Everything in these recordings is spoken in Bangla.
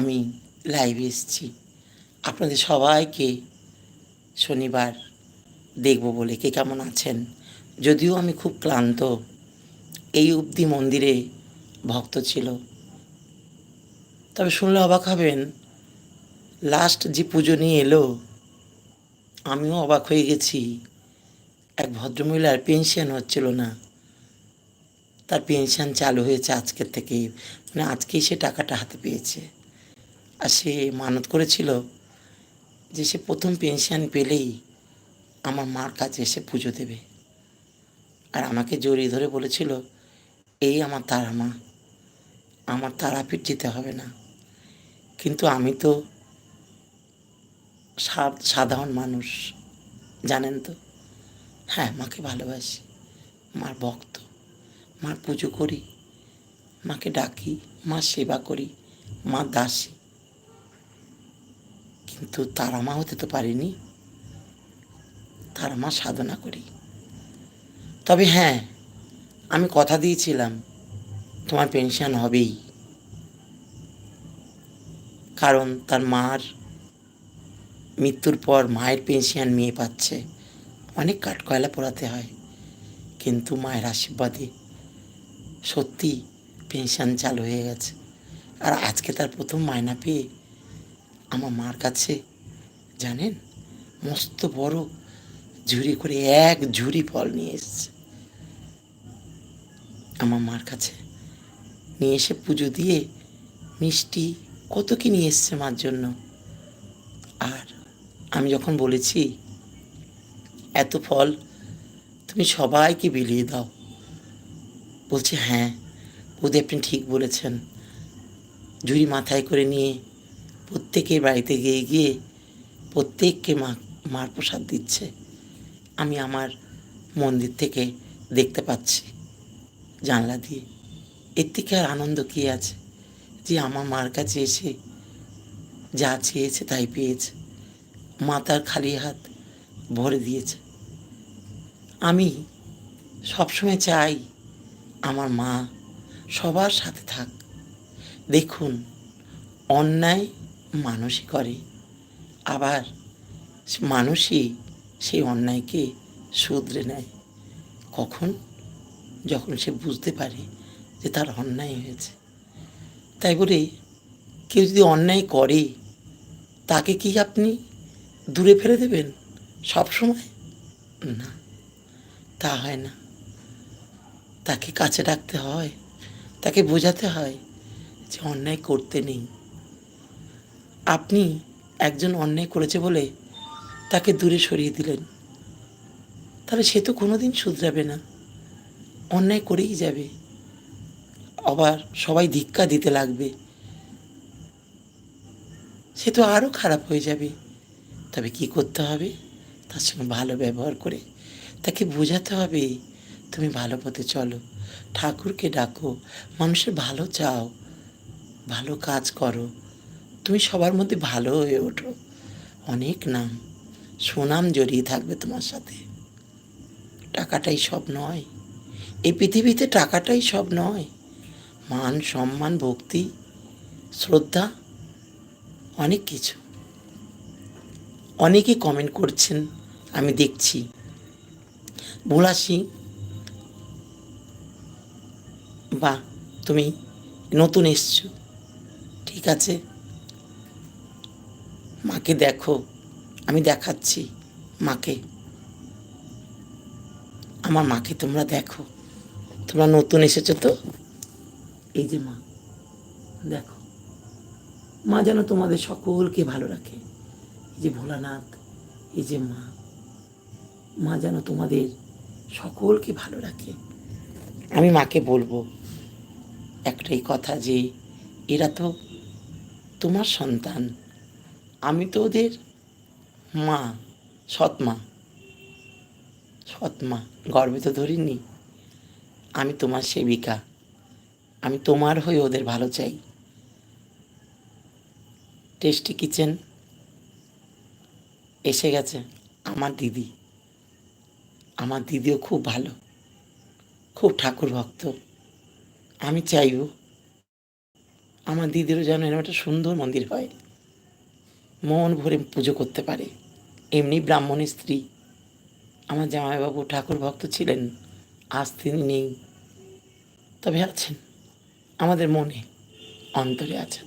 আমি লাইভে এসেছি। আপনাদের সবাইকে শনিবার দেখব বলে। কে কেমন আছেন? যদিও আমি খুব ক্লান্ত। এই অবধি মন্দিরে ভক্ত ছিল। তবে শুনলে অবাক হবেন লাস্ট যে পুজো নিয়ে এলো, আমিও অবাক হয়ে গেছি। এক ভদ্রমহিলার পেনশন হচ্ছিল না। তার পেনশন চালু হয়েছে আজকের থেকে। মানে আজকেই সে টাকাটা হাতে পেয়েছে। আর সে মানত করেছিল যে সে প্রথম পেনশন পেলেই আমার মার কাছে এসে পুজো দেবে। আর আমাকে জড়িয়ে ধরে বলেছিল, এই আমার তারা মা, আমার তারাপীঠ যেতে হবে না। কিন্তু আমি তো সাধারণ মানুষ, জানেন তো? হ্যাঁ মাকে ভালোবাসি, মার ভক্ত, মার পুজো করি, মাকে ডাকি, মার সেবা করি মা দাসী। কিন্তু তারা মা হতে তো পারিনি। তারা মা সাধনা করি। তবে হ্যাঁ আমি কথা দিয়েছিলাম, তোমার পেনশন হবেই। কারণ তার মার মৃত্যুর পর মায়ের পেনশন মেয়ে পাচ্ছে। অনেক কাঠকয়লা পোড়াতে হয়। কিন্তু মায়ের আশীর্বাদে সত্যি পেনশন চালু হয়ে গেছে। আর আজকে তার প্রথম মায়না পেয়ে আমার মার কাছে, জানেন? মস্ত বড় ঝুড়ি করে এক ঝুড়ি ফল নিয়ে এসছে। আমার মার কাছে নিয়ে এসে পুজো দিয়ে মিষ্টি কত কি নিয়ে এসছে মার জন্য। আর আমি যখন বলেছি, এত ফল তুমি সবাইকে বিলিয়ে দাও। বলছে হ্যাঁ বৌদি আপনি ঠিক বলেছেন। ঝুড়ি মাথায় করে নিয়ে প্রত্যেকের বাড়িতে গিয়ে গিয়ে প্রত্যেককে মা, মার প্রসাদ দিচ্ছে। আমি আমার মন্দির থেকে দেখতে পাচ্ছি জানলা দিয়ে। এর থেকে আর আনন্দ কী আছে? যে আমার মার কাছে এসে যা চেয়েছে তাই পেয়েছে। মা তার খালি হাত ভরে দিয়েছে। আমি সবসময় চাই আমার মা সবার সাথে থাক। দেখুন, অন্যায় মানুষই করে। আবার মানুষই সেই অন্যায়কে শুধরে নেয়। কখন? যখন সে বুঝতে পারে যে তার অন্যায় হয়েছে। তাই বলে কেউ যদি অন্যায় করে, তাকে কি আপনি দূরে ফেলে দেবেন সব সময় না, তা হয় না। তাকে কাছে ডাকতে হয়, তাকে বোঝাতে হয় যে অন্যায় করতে নেই। আপনি একজন অন্যায় করেছে বলে তাকে দূরে সরিয়ে দিলেন। তাহলে সে তো কোনো দিন শুধরাবে না। অন্যায় করেই যাবে। আবার সবাই ধিক্কা দিতে লাগবে। সে তো আরও খারাপ হয়ে যাবে। তবে কি করতে হবে? তার সঙ্গে ভালো ব্যবহার করে তাকে বোঝাতে হবে। তুমি ভালো পথে চলো। ঠাকুরকে ডাকো। মানুষের ভালো চাও। ভালো কাজ করো। তুমি সবার মধ্যে ভালো হয়ে ওঠো। অনেক নাম, সুনাম জড়িয়ে থাকবে তোমার সাথে। টাকাটাই সব নয়। এই পৃথিবীতে টাকাটাই সব নয়। মান, সম্মান, ভক্তি, শ্রদ্ধা, অনেক কিছু। অনেকে কমেন্ট করছেন, আমি দেখছি। ভোলা সিং বা তুমি নতুন এসছো। ঠিক আছে। মাকে দেখো, আমি দেখাচ্ছি মাকে। আমার মাকে তোমরা দেখো। তোমরা নতুন এসেছ তো? এই যে মা, দেখো। মা যেন তোমাদের সকলকে ভালো রাখে। এই যে ভোলানাথ, এই যে মা। মা যেন তোমাদের সকলকে ভালো রাখে। আমি মাকে বলব, একটাই কথা যে, এরা তো তোমার সন্তান। আমি তো ওদের মা, সৎ মা। সৎ মা, গর্বে তো ধরিনি। আমি তোমার সেবিকা। আমি তোমার হয়ে ওদের ভালো চাই। টেস্টি কিচেন এসে গেছে আমার দিদি। আমার দিদিও খুব ভালো। খুব ঠাকুর ভক্ত। আমি চাইব আমার দিদিরও যেন এরকম একটা সুন্দর মন্দির হয়। মন ভরে পুজো করতে পারে। এমনি ব্রাহ্মণের স্ত্রী। আমার জামাইবাবু ঠাকুর ভক্ত ছিলেন, আজ তিনি নেই। তবে আছেন, আমাদের মনে অন্তরে আছেন।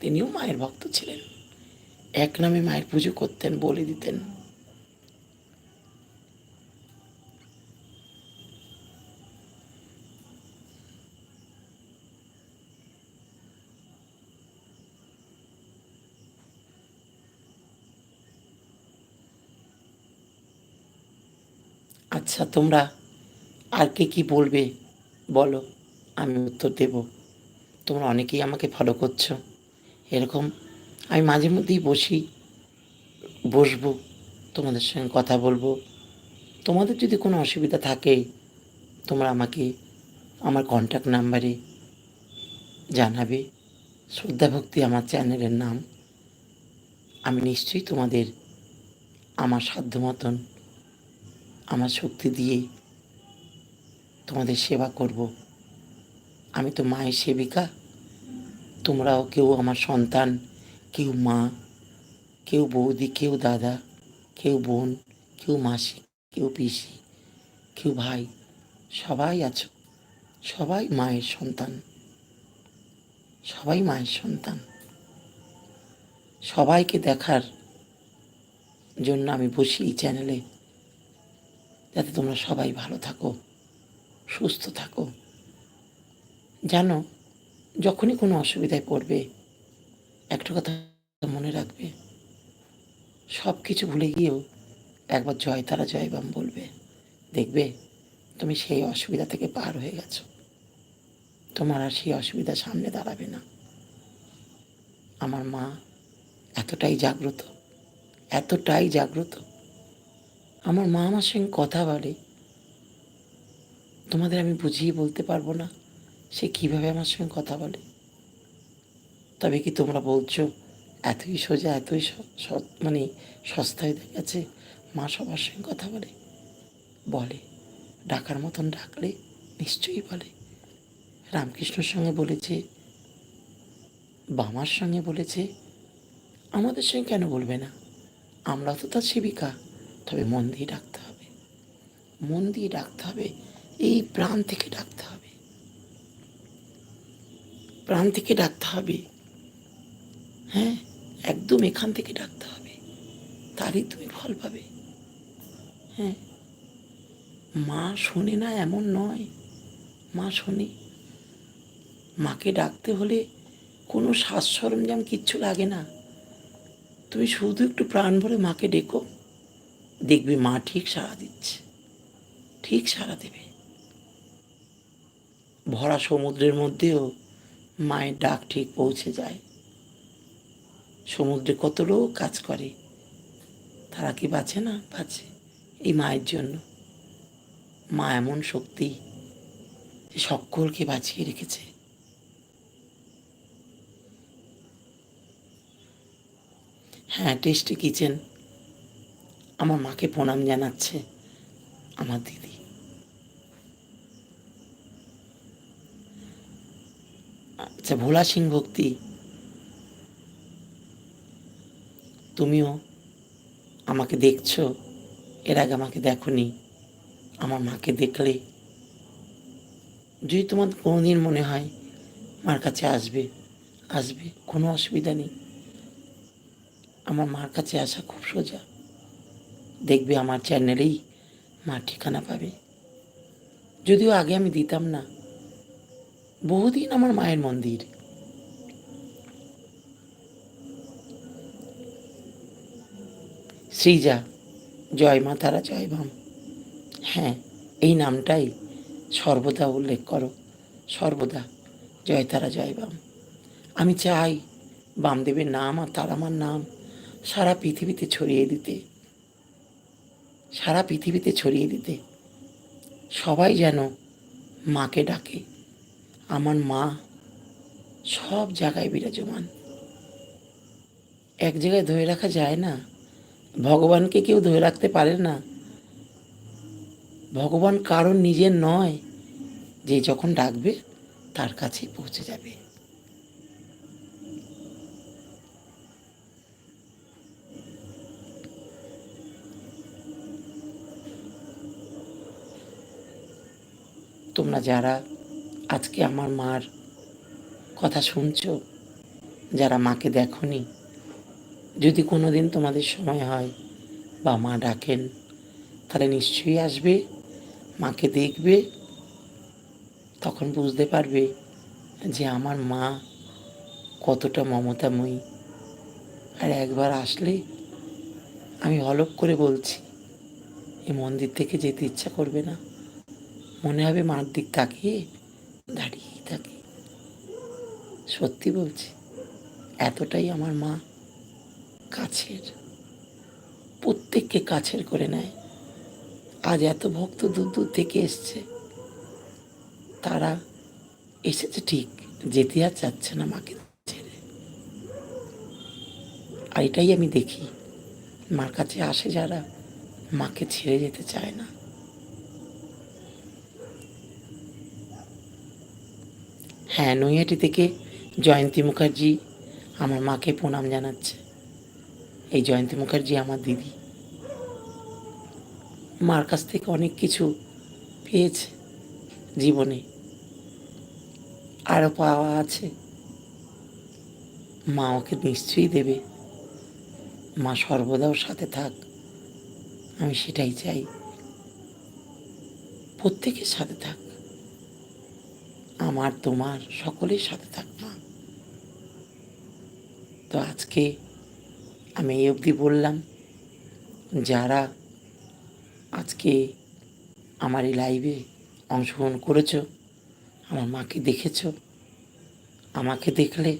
তিনিও মায়ের ভক্ত ছিলেন। এক নামে মায়ের পুজো করতেন, বলে দিতেন। আচ্ছা তোমরা আর কে কি বলবে? বলো, আমি উত্তর দেব। তোমরা অনেকেই আমাকে ফলো করছ। এরকম আমি মাঝে মধ্যেই বসি, বসবো, তোমাদের সঙ্গে কথা বলব। তোমাদের যদি কোনো অসুবিধা থাকে, তোমরা আমাকে আমার কন্ট্যাক্ট নাম্বারে জানাবে। শ্রদ্ধাভক্তি আমার চ্যানেলের নাম। আমি নিশ্চয়ই তোমাদের, আমার সাধ্য মতন আমার শক্তি দিয়ে তোমাদের সেবা করব। আমি তো মায়ের সেবিকা। তোমরাও কেউ আমার সন্তান, কেউ মা, কেউ বৌদি, কেউ দাদা, কেউ বোন, কেউ মাসি, কেউ পিসি, কেউ ভাই, সবাই আছো। সবাই মায়ের সন্তান। সবাই মায়ের সন্তান। সবাইকে দেখার জন্য আমি বসি এই চ্যানেলে। যাতে তোমরা সবাই ভালো থাকো, সুস্থ থাকো। জানো, যখনই কোনো অসুবিধায় পড়বে, একটা কথা মনে রাখবে সব কিছু ভুলে গিয়েও একবার জয় তারা জয়বাম বলবে। দেখবে, তুমি সেই অসুবিধা থেকে পার হয়ে গেছো। তোমার আর সেই অসুবিধা সামনে দাঁড়াবে না। আমার মা এতটাই জাগ্রত এতটাই জাগ্রত আমার মা আমার সঙ্গে কথা বলে। তোমাদের আমি বুঝিয়ে বলতে পারব না সে কীভাবে আমার সঙ্গে কথা বলে। তবে কি তোমরা বলছো, এতই সোজা, এতই মানে সস্তা হয়ে গেছে, মা সবার সঙ্গে কথা বলে? বলে, ডাকার মতন ডাকলে নিশ্চয়ই বলে। রামকৃষ্ণর সঙ্গে বলেছে, বামার সঙ্গে বলেছে, আমাদের সঙ্গে কেন বলবে না? আমরা তো তার সেবিকা। তবে মন দিয়ে ডাকতে হবে। মন দিয়ে ডাকতে হবে, এই প্রাণ থেকে ডাকতে হবে। প্রাণ থেকে ডাকতে হবে। হ্যাঁ একদম এখান থেকে ডাকতে হবে। তারই তুমি ফল পাবে। হ্যাঁ মা শোনে না এমন নয়। মা শোনে। মাকে ডাকতে হলে কোনো সাজ সরঞ্জাম কিচ্ছু লাগে না। তুমি শুধু একটু প্রাণ ভরে মাকে ডেকো। দেখবে মা ঠিক সাড়া দিচ্ছে। ঠিক সাড়া দেবে। ভরা সমুদ্রের মধ্যেও মায়ের ডাক ঠিক পৌঁছে যায়। সমুদ্রে কত লোক কাজ করে, তারা কি বাঁচে না? বাঁচে এই মায়ের জন্য। মা এমন শক্তি যে সকলকে বাঁচিয়ে রেখেছে। হ্যাঁ টেস্টি কিচেন। আমার মাকে প্রণাম জানাচ্ছে আমার দিদি। আচ্ছা ভোলা সিং ভক্তি, তুমিও আমাকে দেখছ, এর আগে আমাকে দেখনি, আমার মাকে দেখলে যদি তোমার কোনোদিন মনে হয় মার কাছে আসবে আসবে, কোনো অসুবিধা নেই। আমার মার কাছে আসা খুব সোজা। দেখবে আমার চ্যানেলেই মার ঠিকানা পাবে। যদিও আগে আমি দিতাম না। বহুদিন আমার মায়ের মন্দির। শ্রীজা, জয় মা তারা জয় বাম। হ্যাঁ এই নামটাই সর্বদা উল্লেখ করো। সর্বদা জয় তারা জয় বাম। আমি চাই বামদেবের নাম আর তারামার নাম সারা পৃথিবীতে ছড়িয়ে দিতে। সারা পৃথিবীতে ছড়িয়ে দিতে। সবাই যেন মাকে ডাকে। আমার মা সব জায়গায় বিরাজমান। এক জায়গায় ধরে রাখা যায় না। ভগবানকে কেউ ধরে রাখতে পারে না। ভগবান কারণ নিজের নয়, যে যখন ডাকবে তার কাছেই পৌঁছে যাবে। তোমরা যারা আজকে আমার মার কথা শুনছ, যারা মাকে দেখনি, যদি কোনো দিন তোমাদের সময় হয় বা মা ডাকেন তাহলে নিশ্চয়ই আসবে, মাকে দেখবে, তখন বুঝতে পারবে যে আমার মা কতটা মমতাময়ী। আর একবার আসলে আমি হলপ করে বলছি, এই মন্দির থেকে যেতে ইচ্ছা করবে না। মনে হবে মার দিক তাকিয়ে দাঁড়িয়েই থাকি। সত্যি বলছি, এতটাই আমার মা কাছের, প্রত্যেককে কাছের করে নেয়। আজ এত ভক্ত দূর দূর থেকে এসছে, তারা এসেছে ঠিক, যেতে আর চাচ্ছে না মাকে ছেড়ে। আর এটাই আমি দেখি, মার কাছে আসে যারা, মাকে ছেড়ে যেতে চায় না। হ্যাঁ নৈহাটি থেকে জয়ন্তী মুখার্জি আমার মাকে প্রণাম জানাচ্ছে। এই জয়ন্তী মুখার্জি আমার দিদি। মার কাছ থেকে অনেক কিছু পেয়েছে জীবনে। আরও পাওয়া আছে। মা ওকে নিশ্চয়ই দেবে। মা সর্বদাও সাথে থাক। আমি সেটাই চাই। প্রত্যেকের সাথে থাক। আমার, তোমার, সকলের সাথে থাক মা তো আজকে আমি এই অবধি বললাম, যারা আজকে আমার এই লাইভে অংশগ্রহণ করেছ, আমার মাকে দেখেছ, আমাকে দেখলে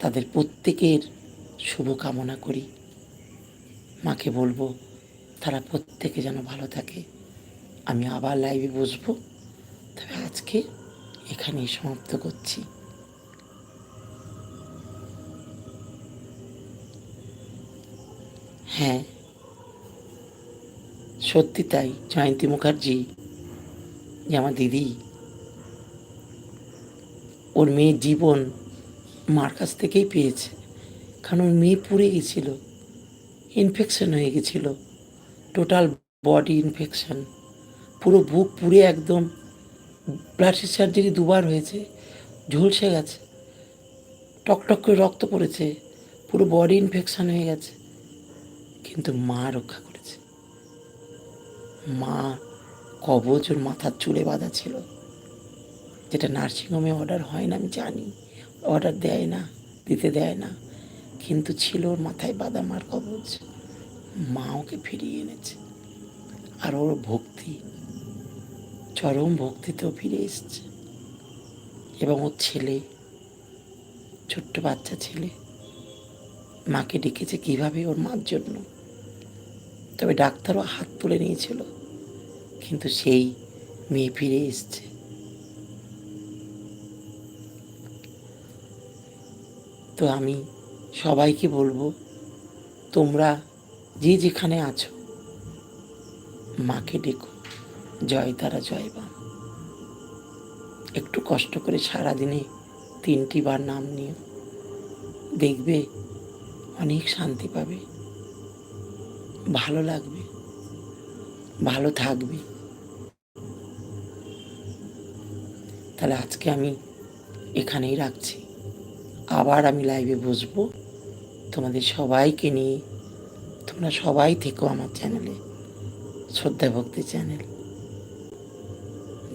তাদের প্রত্যেকের শুভ কামনা করি। মাকে বলব, তারা প্রত্যেকে যেন ভালো থাকে। আমি আবার লাইভে বসবো। আজকে এখানেই সমাপ্ত করছি। হ্যাঁ সত্যি তাই, জয়ন্তী মুখার্জি, যে আমার দিদি, ওর মেয়ের জীবন মার কাছ থেকেই পেয়েছে। কারণ ওর মেয়ে পুড়ে গেছিল ইনফেকশন হয়ে গেছিল টোটাল বডি ইনফেকশন পুরো বুক পুড়ে একদম। ব্লাড সার্জারি দুবার হয়েছে, ঝলসে গেছে টকটক করে রক্ত পড়েছে, পুরো বডি ইনফেকশান হয়ে গেছে। কিন্তু মা রক্ষা করেছে। মা কবচ ওর মাথার চুলে বাঁধা ছিল। যেটা নার্সিংহোমে অর্ডার হয় না, আমি জানি। অর্ডার দেয় না, দিতে দেয় না। কিন্তু ছিল ওর মাথায় বাঁধা মার কবচ। মা ওকে ফিরিয়ে এনেছে। আর ওর ভক্তি চরম ভক্তিতেও ফিরে এসছে। এবং ওর ছেলে, ছোট্ট বাচ্চা ছেলে, মাকে ডেকেছে কীভাবে ওর মার জন্য। তবে ডাক্তারও হাত তুলে নিয়েছিল, কিন্তু সেই মেয়ে ফিরে এসছে। তো আমি সবাইকে বলব, তোমরা যে যেখানে আছো, মাকে ডেকো। জয় তারা জয় বাম একটু কষ্ট করে সারাদিনে তিনটি বার নাম নিও। দেখবে অনেক শান্তি পাবে। ভালো লাগবে। ভালো থাকবে। তাহলে আজকে আমি এখানেই রাখছি। আবার আমি লাইভে বসবো। তোমাদের সবাইকে নিয়ে তোমরা সবাই থেকো আমার চ্যানেলে শ্রদ্ধা ভক্তি চ্যানেল